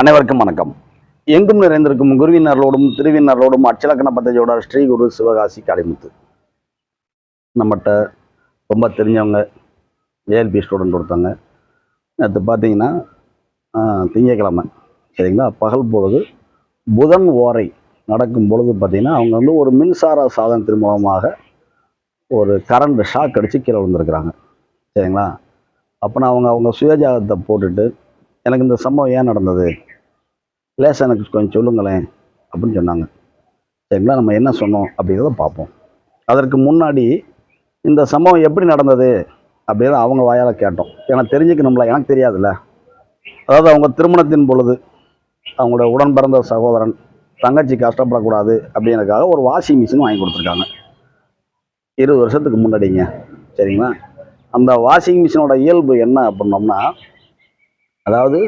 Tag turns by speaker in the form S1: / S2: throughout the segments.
S1: அனைவருக்கும் வணக்கம். எங்கும் நிறைந்திருக்கும் குருவினர்களோடும் திருவினர்களோடும் அச்சலக்கண பத்தஜோட ஸ்ரீ குரு சிவகாசி காளிமுத்து. நம்மகிட்ட ரொம்ப தெரிஞ்சவங்க ஏஎல்பி ஸ்டூடெண்ட் ஒருத்தவங்க நேற்று பார்த்தீங்கன்னா திங்கக்கிழமை திங்கட்கிழமை சரிங்களா? பகல் பொழுது புதன் ஓரை நடக்கும் பொழுது பார்த்தீங்கன்னா அவங்க வந்து ஒரு மின்சார சாதனத்தின் மூலமாக ஒரு கரண்ட் ஷாக் அடித்து கீழே விழுந்திருக்கிறாங்க. சரிங்களா? அப்போ அவங்க அவங்க சுயஜாதத்தை போட்டுட்டு எனக்கு இந்த சம்பவம் ஏன் நடந்தது? லேசாக எனக்கு கொஞ்சம் சொல்லுங்களேன் அப்படின்னு சொன்னாங்க. சரிங்களா? நம்ம என்ன சொன்னோம் அப்படிங்கிறத பார்ப்போம். அதற்கு முன்னாடி இந்த சம்பவம் எப்படி நடந்தது அப்படிங்கிறத அவங்க வாயால் கேட்டோம். ஏன்னா தெரிஞ்சுக்கணும்ல எனக்கு தெரியாதுல்ல. அதாவது அவங்க திருமணத்தின் பொழுது அவங்களோட உடன் பிறந்த சகோதரன் தங்கச்சி கஷ்டப்படக்கூடாது அப்படிங்கிறதுக்காக ஒரு வாஷிங் மிஷின் வாங்கி கொடுத்துருக்காங்க. இருபது வருஷத்துக்கு முன்னாடிங்க. சரிங்களா? அந்த வாஷிங் மிஷினோட இயல்பு என்ன அப்படின்னோம்னா அதாவது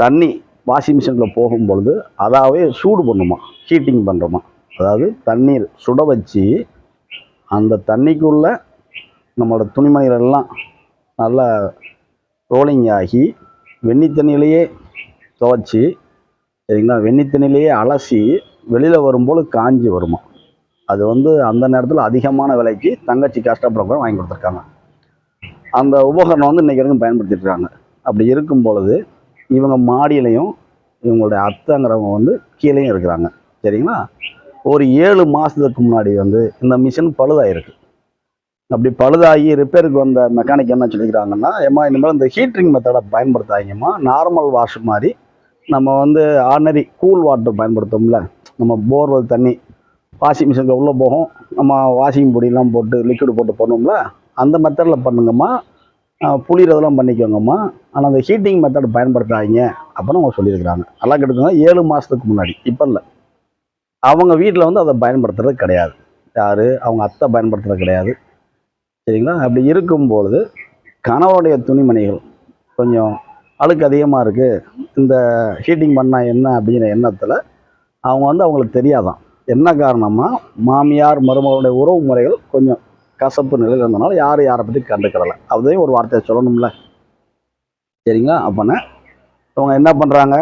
S1: தண்ணி வாஷிங் மிஷினில் போகும்பொழுது அதாவே சூடு பண்ணுமா ஹீட்டிங் பண்ணுறோமா அதாவது தண்ணீர் சுட வச்சு அந்த தண்ணிக்குள்ளே நம்மளோட துணிமணிகள் எல்லாம் நல்லா ரோலிங் ஆகி வெந்நி தண்ணியிலேயே துவைச்சி சரிங்களா? வெந்நி தண்ணியிலேயே அலசி வெளியில் வரும்போது காஞ்சி வருமா. அது வந்து அந்த நேரத்தில் அதிகமான விலைக்கு தங்கச்சி கஷ்டப்படக்கூட வாங்கி கொடுத்துருக்காங்க. அந்த உபகரணம் வந்து இன்றைக்கி வரைக்கும் பயன்படுத்திட்டுருக்காங்க அப்படி இருக்கும் பொழுது இவங்க மாடியிலையும் இவங்களுடைய அத்தைங்கிறவங்க வந்து கீழேயும் இருக்கிறாங்க. சரிங்களா? ஒரு ஏழு மாதத்துக்கு முன்னாடி வந்து இந்த மிஷின் பழுதாயிருக்கு. அப்படி பழுதாகி ரிப்பேருக்கு வந்த மெக்கானிக் என்ன சொல்லிக்கிறாங்கன்னா ஏமா இனிமேல் இந்த ஹீட்ரிங் மெத்தடை பயன்படுத்தாதீங்கம்மா. நார்மல் வாஷ் மாதிரி நம்ம வந்து ஆர்டினரி கூல் வாட்டர் பயன்படுத்தோம்ல நம்ம போர்வெல் தண்ணி வாஷிங் மிஷினுக்கு உள்ளே போகும். நம்ம வாஷிங் பொடியெலாம் போட்டு லிக்விட் போட்டு பண்ணோம்ல அந்த மெத்தடில் பண்ணுங்கம்மா. ஆஹ் பண்ணிக்கோங்கம்மா. ஆனால் அந்த ஹீட்டிங் மெத்தட் பயன்படுத்தாதீங்க அப்படின்னு அவங்க சொல்லியிருக்கிறாங்க. நல்லா கேட்டுக்கோங்க ஏழு மாதத்துக்கு முன்னாடி. இப்போ இல்லை. அவங்க வீட்டில் வந்து அதை பயன்படுத்துறது கிடையாது. யார்? அவங்க அத்தை பயன்படுத்துறது கிடையாது. சரிங்களா? அப்படி இருக்கும்பொழுது கணவருடைய துணிமணிகள் கொஞ்சம் அழுக்கு அதிகமாக இருக்குது இந்த ஹீட்டிங் பண்ணால் என்ன அப்படிங்கிற எண்ணத்தில் அவங்க வந்து அவங்களுக்கு தெரியாதான். என்ன காரணமாக மாமியார் மருமகளுடைய உறவு முறைகள் கொஞ்சம் கசப்பு நிலையில் இருந்தனால யாரும் யாரை பற்றி கண்டுக்கிடலை அதையும் ஒரு வார்த்தையை சொல்லணும்ல. சரிங்களா? அப்போனா அவங்க என்ன பண்ணுறாங்க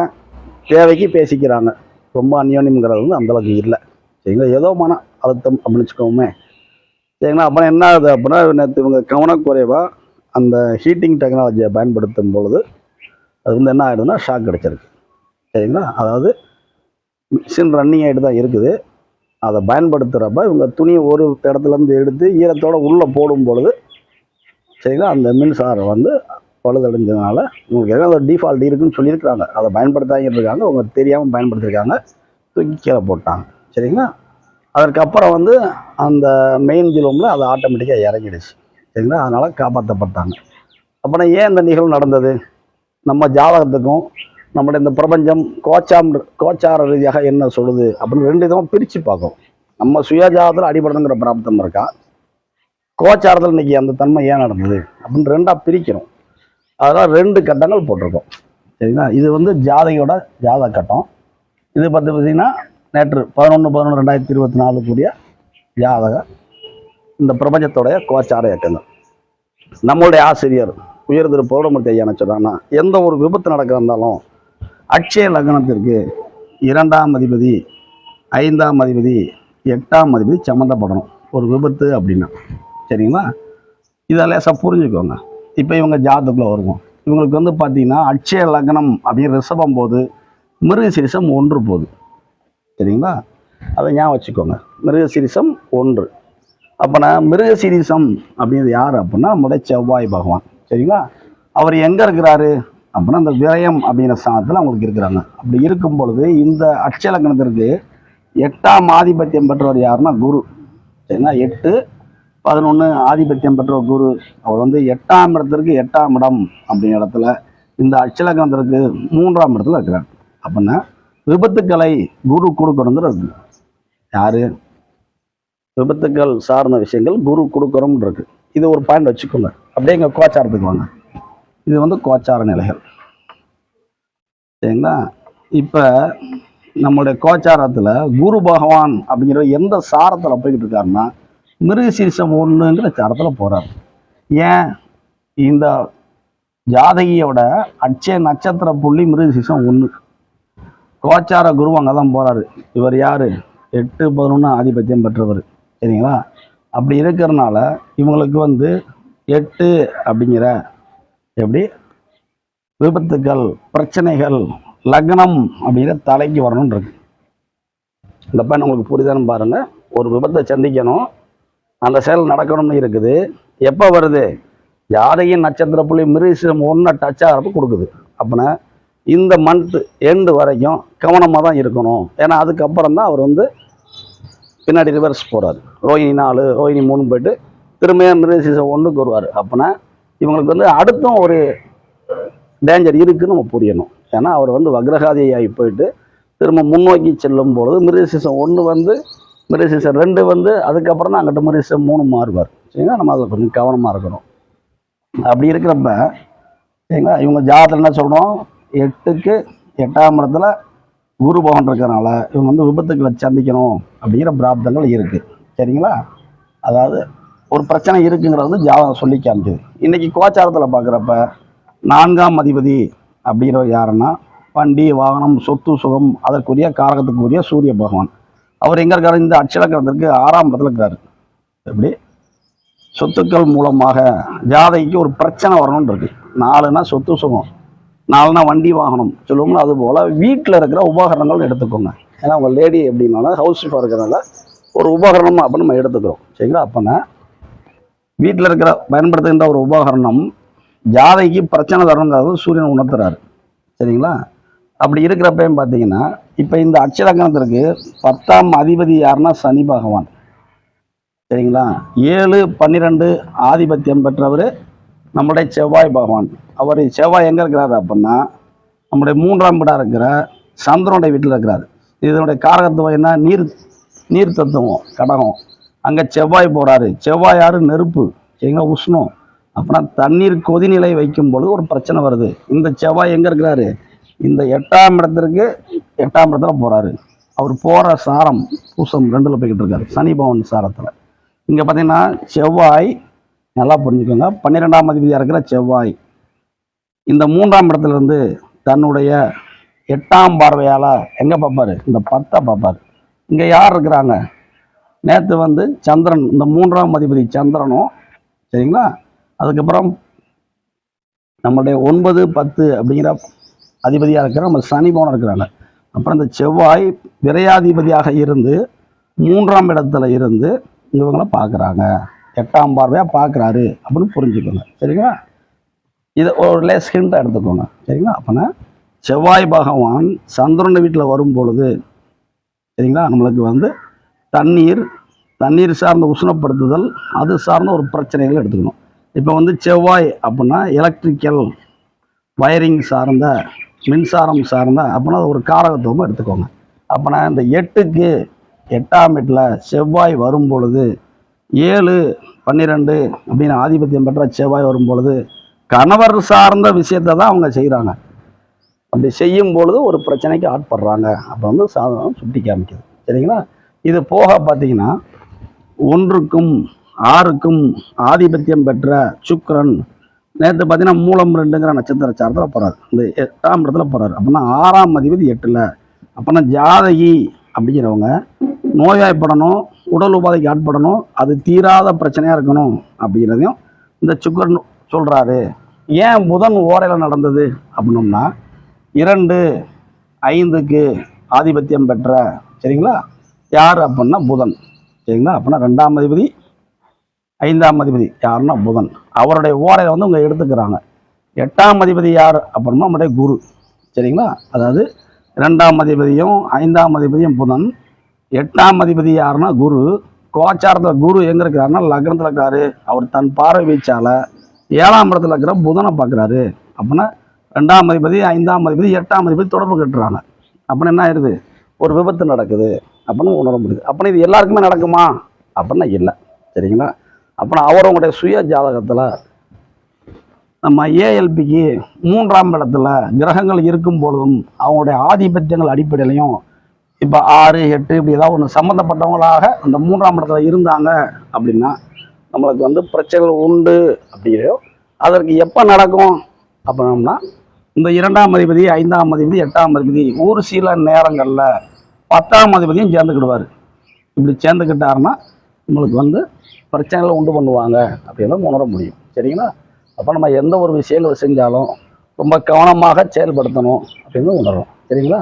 S1: தேவைக்கு பேசிக்கிறாங்க. ரொம்ப அந்யோன்யம்ங்கிறது வந்து அந்தளவுக்கு இல்லை. சரிங்களா? ஏதோ மன அழுத்தம் அப்படின்னு வச்சுக்கோமே. சரிங்களா? அப்புறம் என்ன ஆகுது அப்படின்னா நேற்று இவங்க கவனக்குறைவாக அந்த ஹீட்டிங் டெக்னாலஜியை பயன்படுத்தும் பொழுது அது வந்து என்ன ஆகிடுதுன்னா ஷாக் அடிச்சிருக்கு. சரிங்களா? அதாவது மிஷின் ரன்னிங் ஆகிட்டு தான் இருக்குது. அதை பயன்படுத்துகிறப்ப இவங்க துணியை ஒரு இடத்துலேருந்து எடுத்து ஈரத்தோடு உள்ளே போடும் பொழுது சரிங்களா? அந்த மின்சாரம் வந்து பழுதடைஞ்சதுனால உங்களுக்கு எதாவது ஒரு டிஃபால்ட் இருக்குன்னு சொல்லியிருக்கிறாங்க. அதை பயன்படுத்தாங்கிட்டு இருக்காங்க அவங்க தெரியாமல் பயன்படுத்தியிருக்காங்க தூக்கி கீழே போட்டாங்க. சரிங்களா? அதற்கப்புறம் வந்து அந்த மெயின் ஜிலோமில் அது ஆட்டோமேட்டிக்காக இறங்கிடுச்சு. சரிங்களா? அதனால் காப்பாற்றப்பட்டாங்க அப்புறம் ஏன் இந்த நிகழ்வு நடந்தது? நம்ம ஜாதகத்துக்கும் நம்முடைய இந்த பிரபஞ்சம் கோச்சாம் கோச்சார ரீதியாக என்ன சொல்லுது அப்படின்னு ரெண்டு விதமாக பிரித்து பார்க்கும். நம்ம சுயஜாதத்தில் அடிபடணுங்கிற பிராப்தம் இருக்கா? கோச்சாரத்தில் இன்னைக்கு அந்த தன்மை ஏன் நடந்தது அப்படின்னு ரெண்டாக பிரிக்கிறோம். அதெல்லாம் ரெண்டு கட்டங்கள் போட்டிருக்கோம். சரிங்களா? இது வந்து ஜாதகையோட ஜாதக கட்டம். இது பார்த்து பார்த்தீங்கன்னா நேற்று பதினொன்று பதினொன்று ரெண்டாயிரத்தி இருபத்தி நாலு கூடிய ஜாதக இந்த பிரபஞ்சத்தோடைய கோச்சார இயக்கங்கள். நம்மளுடைய ஆசிரியர் உயர் திரு பௌர்ணமூர்த்தி ஐயா என்ன சொல்றாங்கன்னா எந்த ஒரு விபத்து நடக்கிறந்தாலும் அக்ஷய லக்னத்திற்கு இரண்டாம் அதிபதி ஐந்தாம் அதிபதி எட்டாம் அதிபதி சம்மந்தப்படணும். ஒரு விபத்து அப்படின்னா. சரிங்களா? இதை லேசாக புரிஞ்சுக்கோங்க. இப்போ இவங்க ஜாதகத்தில் வருவோம். இவங்களுக்கு வந்து பார்த்தீங்கன்னா அட்சய லக்னம் அப்படின்னு ரிஷபம் போது மிருகசீரிசம் ஒன்று போகுது. சரிங்களா? அதை ஞாபகம் வச்சுக்கோங்க. மிருகசீரிசம் ஒன்று. அப்போனா மிருகசீரிசம் அப்படிங்கிறது யார் அப்படின்னா நம்முடைய செவ்வாய் பகவான். சரிங்களா? அவர் எங்கே இருக்கிறாரு? அப்படின்னா அந்த விரயம் அப்படிங்கிற ஸ்தானத்தில் அவங்களுக்கு இருக்கிறாங்க. அப்படி இருக்கும் பொழுது இந்த அட்சலக்கணத்திற்கு எட்டாம் ஆதிபத்தியம் பெற்றவர் யாருன்னா குரு. சரிங்களா? எட்டு பதினொன்று ஆதிபத்தியம் பெற்ற குரு. அவர் வந்து எட்டாம் இடத்திற்கு எட்டாம் இடம் அப்படிங்கிற இடத்துல இந்த அட்சலக்கணத்திற்கு மூன்றாம் இடத்துல இருக்கிறார். அப்படின்னா விபத்துக்களை குரு கொடுக்கணுங்கிறது யாரு? விபத்துக்கள் சார்ந்த விஷயங்கள் குரு கொடுக்குறோம் இருக்கு. இது ஒரு பாயிண்ட் வச்சுக்கோங்க. அப்படியே எங்கள் கோச்சாரத்துக்கு வாங்க. இது வந்து கோச்சார நிலைகள். சரிங்களா? இப்போ நம்மளுடைய கோச்சாரத்தில் குரு பகவான் அப்படிங்கிற எந்த சாரத்தில் போய்கிட்டு இருக்காருன்னா மிருகசீரிசம் ஒன்றுங்கிற சாரத்தில் போகிறார் ஏன்? இந்த ஜாதகியோட அட்சய நட்சத்திர புள்ளி மிருகசீசம் ஒன்று கோச்சார குரு அங்கே தான் போகிறாரு இவர் யார்? எட்டு பதினொன்று ஆதிபத்தியம் பெற்றவர். சரிங்களா? அப்படி இருக்கிறனால இவங்களுக்கு வந்து எட்டு அப்படிங்கிற எப்படி? விபத்துக்கள் பிரச்சனைகள் லக்னம் அப்படிங்கிற தலைக்கு வரணும்னு இருக்கு. இந்த பையன் உங்களுக்கு புரியுதான்னு பாருங்கள் ஒரு விபத்தை சந்திக்கணும். அந்த செயல் நடக்கணும்னு இருக்குது. எப்போ வருது? ஜாதகின் நட்சத்திர புள்ளி மிருகம் ஒன்றை டச் ஆகிறப்ப கொடுக்குது. அப்படின்னா இந்த மந்த் எண்டு வரைக்கும் கவனமாக தான் இருக்கணும். ஏன்னா அதுக்கப்புறம் தான் அவர் வந்து பின்னாடி ரிவர்ஸ் போகிறார் ரோஹினி நாலு ரோஹிணி மூணு போயிட்டு திரும்ப மிருசிசம் ஒன்றுக்கு வருவார். அப்படின்னா இவங்களுக்கு வந்து அடுத்தும் ஒரு டேஞ்சர் இருக்குன்னு நம்ம புரியணும். ஏன்னா அவர் வந்து வக்ரகாதியாகி போயிட்டு திரும்ப முன்னோக்கி செல்லும் பொழுது மிருகசீசம் ஒன்று வந்து மிருகசீசம் ரெண்டு வந்து அதுக்கப்புறம் தான் அங்கிட்ட மிருகசீசம் மூணு மாறுவார். சரிங்களா? நம்ம அதில் கொஞ்சம் கவனமாக இருக்கணும். அப்படி இருக்கிறப்ப சரிங்களா? இவங்க ஜாதகம் என்ன சொல்கிறோம் எட்டுக்கு எட்டாம் இடத்துல குரு பகவான் இருக்கிறனால இவங்க வந்து விபத்துக்களை சந்திக்கணும் அப்படிங்கிற பிராப்தங்கள் இருக்குது சரிங்களா? அதாவது ஒரு பிரச்சனை இருக்குங்கிறது வந்து ஜாதகம் சொல்லி காமிச்சது இன்றைக்கி கோச்சாரத்தில் பார்க்குறப்ப நான்காம் அதிபதி அப்படிங்கிறவர் யாருன்னா வண்டி வாகனம் சொத்து சுகம் அதற்குரிய காரகத்துக்குரிய சூரிய பகவான். அவர் எங்கே இருக்காரு? இந்த அட்சலக்கணத்திற்கு ஆறாம் இடத்துல இருக்காரு. எப்படி? சொத்துக்கள் மூலமாக ஜாதைக்கு ஒரு பிரச்சனை வரணும்னு இருக்கு. நாலுனா சொத்து சுகம். நாலுனா வண்டி வாகனம். சொல்லுவோம்னா அது போல் வீட்டில் இருக்கிற உபகரணங்கள் எடுத்துக்கோங்க. ஏன்னா உங்கள் லேடி எப்படின்னாலும் ஹவுஸ் ஒய்ஃபாக இருக்கிறனால ஒரு உபகரணம் அப்படின்னு நம்ம எடுத்துக்கிறோம். சரிங்களா? அப்போனா வீட்டில் இருக்கிற பயன்படுத்துகின்ற ஒரு உபகரணம் ஜாதைக்கு பிரச்சனை தரணுங்கிறது சூரியன் உணர்த்துறாரு. சரிங்களா? அப்படி இருக்கிறப்பையும் பார்த்தீங்கன்னா இப்போ இந்த அச்சலக்கணத்திற்கு பத்தாம் அதிபதி யாருன்னா சனி பகவான். சரிங்களா? ஏழு பன்னிரெண்டு ஆதிபத்தியம் பெற்றவர் நம்முடைய செவ்வாய் பகவான். அவர் செவ்வாய் எங்கே இருக்கிறாரு அப்படின்னா நம்முடைய மூன்றாம் வீடாக இருக்கிற சந்திரனுடைய வீட்டில் இருக்கிறார். இதனுடைய காரகத்துவம் என்ன? நீர் நீர் தத்துவம் கடகம். அங்கே செவ்வாய் போகிறாரு செவ்வாய் யாரு நெருப்பு. சரிங்களா உஷ்ணம். அப்படின்னா தண்ணீர் கொதிநிலை வைக்கும் பொழுது ஒரு பிரச்சனை வருது. இந்த செவ்வாய் எங்கே இருக்கிறாரு? இந்த எட்டாம் இடத்திற்கு எட்டாம் இடத்துல போகிறாரு அவர் போகிற சாரம் பூசம் ரெண்டில் போய்கிட்டு இருக்காரு. சனி பவன் சாரத்தில். இங்கே பார்த்தீங்கன்னா செவ்வாய் நல்லா புரிஞ்சுக்கோங்க. பன்னிரெண்டாம் அதிபதியாக இருக்கிற செவ்வாய். இந்த மூன்றாம் இடத்துலேருந்து தன்னுடைய எட்டாம் பார்வையால் எங்கே பார்ப்பாரு? இந்த பத்தை பார்ப்பார். இங்கே யார் இருக்கிறாங்க? நேற்று வந்து சந்திரன் இந்த மூன்றாம் அதிபதி சந்திரனும் சரிங்களா? அதுக்கப்புறம் நம்மளுடைய ஒன்பது பத்து அப்படிங்கிற அதிபதியாக இருக்கிற நம்ம சனி போன இருக்கிறாங்க. அப்புறம் இந்த செவ்வாய் விரையாதிபதியாக இருந்து மூன்றாம் இடத்துல இருந்து இவங்களை பார்க்குறாங்க. எட்டாம் பார்வையாக பார்க்குறாரு அப்படின்னு புரிஞ்சுக்கோங்க. சரிங்களா? இதை ஒரு லேஸ் ஹிண்டாக எடுத்துக்கோங்க. சரிங்களா? அப்போனா செவ்வாய் பகவான் சந்திரன் வீட்டில் வரும் பொழுது சரிங்களா? நம்மளுக்கு வந்து தண்ணீர் தண்ணீர் சார்ந்த உஷ்ணப்படுத்துதல் அது சார்ந்த ஒரு பிரச்சனைகளை எடுத்துக்கணும். இப்போ வந்து செவ்வாய் அப்படின்னா எலக்ட்ரிக்கல் வயரிங் சார்ந்த மின்சாரம் சார்ந்த அப்படின்னா அது ஒரு காரகத்துவமாக எடுத்துக்கோங்க. அப்போனா இந்த எட்டுக்கு எட்டாம் எட்டில் செவ்வாய் வரும் பொழுது ஏழு பன்னிரெண்டு அப்படின்னு ஆதிபத்தியம் பெற்ற செவ்வாய் வரும் பொழுது கணவர் சார்ந்த விஷயத்தை தான் அவங்க செய்கிறாங்க அப்படி செய்யும் பொழுது ஒரு பிரச்சனைக்கு ஆட்படுறாங்க. அப்போ வந்து சாதனம் சுட்டி காமிக்குது. சரிங்களா? இது போக பார்த்தீங்கன்னா ஒன்றுக்கும் ஆறுக்கும் ஆதிபத்தியம் பெற்ற சுக்கரன் நேற்று பார்த்தீங்கன்னா மூலம் ரெண்டுங்கிற நட்சத்திர சாரத்தில் போகிறார் இந்த எட்டாம் இடத்துல போகிறார் அப்படின்னா ஆறாம் அதிபதி எட்டில். அப்படின்னா ஜாதகி அப்படிங்கிறவங்க நோய்வாய்ப்படணும் உடல் உபாதைக்கு ஆட்படணும் அது தீராத பிரச்சனையாக இருக்கணும் அப்படிங்கிறதையும் இந்த சுக்கரன் சொல்கிறாரு ஏன் புதன் ஓரையில் நடந்தது அப்படின்னோம்னா இரண்டு ஐந்துக்கு ஆதிபத்தியம் பெற்ற சரிங்களா? யார் அப்படின்னா புதன். சரிங்களா? அப்படின்னா ரெண்டாம் அதிபதி ஐந்தாம் அதிபதி யாருன்னா புதன். அவருடைய ஓரையை வந்து அவங்க எடுத்துக்கிறாங்க. எட்டாம் அதிபதி யார் அப்படின்னா நம்முடைய குரு. சரிங்களா? அதாவது ரெண்டாம் அதிபதியும் ஐந்தாம் அதிபதியும் புதன். எட்டாம் அதிபதி யாருன்னா குரு. கோச்சாரத்தில் குரு எங்கே இருக்கிறாருன்னா லக்னத்தில் இருக்காரு அவர் தன் பார்வை வீச்சால் ஏழாம் இடத்துல இருக்கிற புதனை பார்க்குறாரு. அப்படின்னா ரெண்டாம் அதிபதி ஐந்தாம் அதிபதி எட்டாம் அதிபதி தொடர்பு கட்டுறாங்க. அப்படின்னா என்ன ஆயிடுது? ஒரு விபத்து நடக்குது. அப்படின்னு உணர முடியுது. அப்படின்னா இது எல்லாருக்குமே நடக்குமா? அப்படின்னா இல்லை. சரிங்களா? அப்படின்னா அவர் உங்களுடைய சுய ஜாதகத்தில் நம்ம ஏஎல்பிக்கு மூன்றாம் இடத்துல கிரகங்கள் இருக்கும் பொழுதும் அவங்களுடைய ஆதிபத்தியங்கள் அடிப்படையிலையும் இப்போ ஆறு எட்டு இப்படி ஏதாவது ஒன்று சம்மந்தப்பட்டவங்களாக அந்த மூன்றாம் இடத்துல இருந்தாங்க அப்படின்னா நம்மளுக்கு வந்து பிரச்சனைகள் உண்டு அப்படிங்கிறோ அதற்கு எப்போ நடக்கும் அப்படின்னம்னா இந்த இரண்டாம் அதிபதி ஐந்தாம் அதிபதி எட்டாம் அதிபதி ஒரு சில நேரங்களில் பத்தாம் அதிபதியும் சேர்ந்துக்கிடுவார். இப்படி சேர்ந்துக்கிட்டாருன்னா நம்மளுக்கு வந்து பிரச்சனைகளை உண்டு பண்ணுவாங்க அப்படின்னு உணர முடியும். சரிங்களா? அப்போ நம்ம எந்த ஒரு விஷயங்கள் செஞ்சாலும் ரொம்ப கவனமாக செயல்படுத்தணும் அப்படின்னு உணரும் சரிங்களா?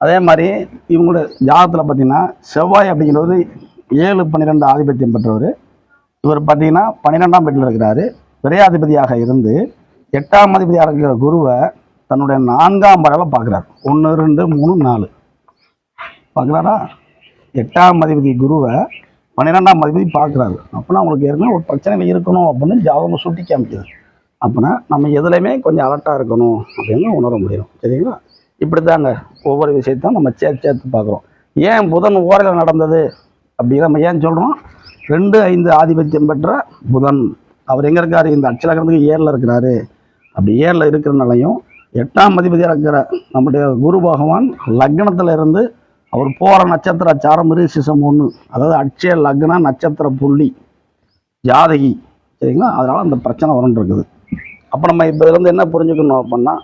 S1: அதே மாதிரி இவங்களோட ஜாதகத்தில் பார்த்தீங்கன்னா செவ்வாய் அப்படிங்கிறது ஏழு பன்னிரெண்டு ஆதிபத்தியம் பெற்றவர். இவர் பார்த்தீங்கன்னா பன்னிரெண்டாம் வீட்டில் இருக்கிறாரு. விரையாதிபதியாக இருந்து எட்டாம் அதிபதியாக இருக்கிற குருவை தன்னுடைய நான்காம் படையில் பார்க்குறாரு. ஒன்று ரெண்டு மூணு நாலு. பார்க்குறாரா? எட்டாம் அதிபதி குருவை பன்னிரெண்டாம் அதிபதி பார்க்குறாரு. அப்போனா அவங்களுக்கு ஏற்கனவே ஒரு பிரச்சனைகள் இருக்கணும் அப்படின்னு ஜாதகம் சுட்டி காமிக்குது. அப்போனா நம்ம எதுலையுமே கொஞ்சம் அலர்ட்டாக இருக்கணும் அப்படின்னு உணர முடியும். சரிங்களா? இப்படி தாங்க ஒவ்வொரு விஷயத்தையும் நம்ம சேர்த்து சேர்த்து பார்க்குறோம். ஏன் புதன் ஓரையில் நடந்தது அப்படின்னு நம்ம ஏன் சொல்கிறோம் ரெண்டு ஐந்து ஆதிபத்தியம் பெற்ற புதன். அவர் எங்கே இருக்கார்? இந்த அச்சலகரத்துக்கு ஏரில் இருக்கிறாரு. அப்படி ஏரில் இருக்கிறனாலையும் எட்டாம் அதிபதியாக இருக்கிற நம்முடைய குரு பகவான் லக்னத்தில் இருந்து அவர் போகிற நட்சத்திர சாரம் ரிசிசம் ஒன்று அதாவது அட்சய லக்ன நட்சத்திர புள்ளி ஜாதகி சரிங்களா? அதனால் அந்த பிரச்சனை வரும்னு இருக்குது. அப்போ நம்ம இப்போ இதுலேருந்து என்ன புரிஞ்சுக்கணும் அப்படின்னா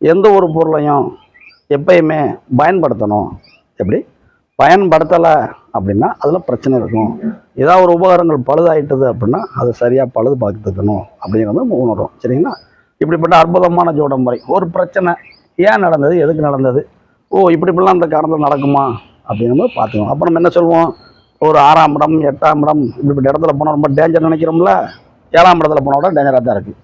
S1: எந்த ஒரு பொருளையும் எப்பயுமே பயன்படுத்தணும். எப்படி? பயன்படுத்தலை அப்படின்னா அதில் பிரச்சனை இருக்கும். ஏதாவது ஒரு உபகரணங்கள் பழுதாயிட்டது அப்படின்னா அது சரியாக பழுது பார்த்துக்கணும் அப்படிங்கிறது உணரும் சரிங்களா? இப்படிப்பட்ட அற்புதமான ஜோடம் முறை ஒரு பிரச்சனை. ஏன் நடந்தது? எதுக்கு நடந்தது? ஓ இப்படி இப்படிலாம் அந்த காரணத்தில் நடக்குமா? அப்படின்னு பார்த்துக்கணும் அப்போ நம்ம என்ன சொல்லுவோம்? ஒரு ஆறாம் இடம் எட்டாம் இடம் இப்படிப்பட்ட இடத்துல போனால் ரொம்ப டேஞ்சர் நினைக்கிறோம்ல? ஏழாம் இடத்துல போனால் கூட டேஞ்சராக தான் இருக்குது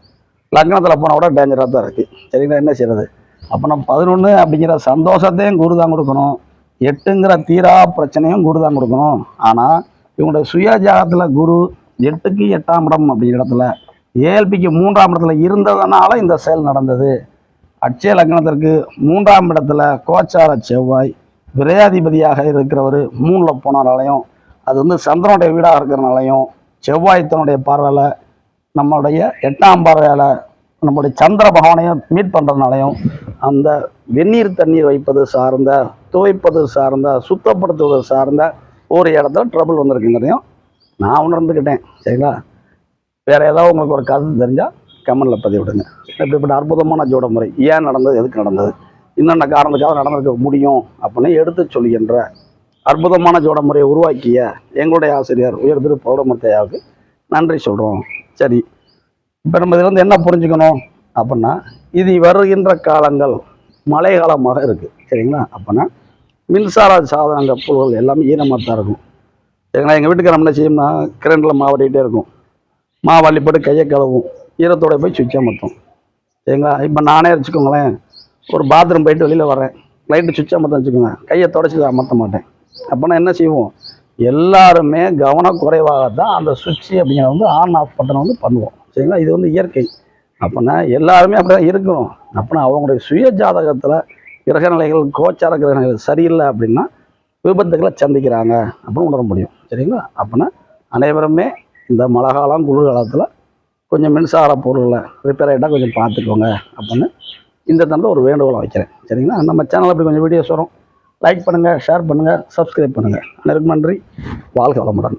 S1: லக்னத்தில் போனால் கூட டேஞ்சராக தான் இருக்குது சரிங்களா? என்ன செய்யறது? அப்போ நம்ம பதினொன்று அப்படிங்கிற சந்தோஷத்தையும் குரு தான் கொடுக்கணும். எட்டுங்கிற தீரா பிரச்சனையும் குரு தான் கொடுக்கணும். ஆனால் இவங்களுடைய சுயஜாகத்தில் குரு எட்டுக்கு எட்டாம் இடம் அப்படிங்கிற இடத்துல ஏஎல்பிக்கு மூன்றாம் இடத்துல இருந்ததுனால இந்த செயல் நடந்தது. அட்சய லக்னத்திற்கு மூன்றாம் இடத்துல கோச்சார செவ்வாய் விரையாதிபதியாக இருக்கிறவர் மூணில் போனாலையும் அது வந்து சந்திரனுடைய வீடாக இருக்கிறனாலையும் செவ்வாய் தன்னுடைய பார்வையில் நம்மளுடைய எட்டாம் பார்வையால் நம்முடைய சந்திர பகவானையும் மீட் பண்ணுறதுனாலையும் அந்த வெந்நீர் தண்ணீர் வைப்பது சார்ந்த துவைப்பது சார்ந்த சுத்தப்படுத்துவது சார்ந்த ஒரு இடத்துல ட்ரபிள் வந்திருக்குங்கிறதையும் நான் உணர்ந்துக்கிட்டேன். சரிங்களா? வேறு ஏதாவது உங்களுக்கு ஒரு கதை தெரிஞ்சால் கமெண்டில் பதிவிடுங்க. இப்படிப்பட்ட அற்புதமான ஜோட முறை ஏன் நடந்தது எதுக்கு நடந்தது? இன்னென்ன காரணத்துக்காக நடந்திருக்க முடியும் அப்படின்னு எடுத்து சொல்கின்ற அற்புதமான ஜோட முறையை உருவாக்கிய எங்களுடைய ஆசிரியர் உயர் திரு பௌடமத்தையாவுக்கு நன்றி சொல்கிறோம் சரி இப்போ நம்ம இதில் வந்து என்ன புரிஞ்சுக்கணும் அப்படின்னா இது வருகின்ற காலங்கள் மழை காலமாக இருக்குது சரிங்களா? அப்படின்னா மின்சார சாதனங்கள் பொருள்கள் எல்லாமே ஈரமாக தான் இருக்கும். சரிங்களா? எங்கள் வீட்டுக்கு நம்ம என்ன செய்யும்னா கரண்டில் மாவட்டிகிட்டே இருக்கும். மாவாள்ளி போட்டு கையை கழுவும். ஈரத்தோட போய் சுவிட்சை மொத்தம். சரிங்களா இப்போ நானே வச்சுக்கோங்களேன். ஒரு பாத்ரூம் போயிட்டு வெளியில் வரேன் லைட்டு சுவிட்சை மொத்தம் வச்சுக்கோங்க. கையை தொடச்சி அமர்த்த மாட்டேன். அப்போனா என்ன செய்வோம்? எல்லாருமே கவனக்குறைவாக தான் அந்த சுவிட்சு அப்படிங்கிறத வந்து ஆன் ஆஃப் பட்டனை வந்து பண்ணுவோம். சரிங்களா? இது வந்து இயற்கை. அப்போனா எல்லாருமே அப்படி தான் இருக்கணும் அப்போனா அவங்களுடைய சுய ஜாதகத்தில் கிரகநிலைகள் கோச்சார கிரகநிலைகள் சரியில்லை அப்படின்னா விபத்துக்களை சந்திக்கிறாங்க அப்படின்னு உணர முடியும். சரிங்களா? அப்போனா அனைவருமே இந்த மழை காலம் குளிர்காலத்தில் கொஞ்சம் மின்சார பொருளை ரிப்பேர் ஆகிட்டால் கொஞ்சம் பார்த்துக்கோங்க அப்படின்னு இந்த தந்தில் ஒரு வேண்டுகோளை வைக்கிறேன். சரிங்களா? நம்ம சேனல் அப்படி கொஞ்சம் வீடியோஸ் வரும். லைக் பண்ணுங்கள் ஷேர் பண்ணுங்கள் சப்ஸ்கிரைப் பண்ணுங்கள் அனைவருக்கும் நன்றி. வாழ்க வளமுடன்.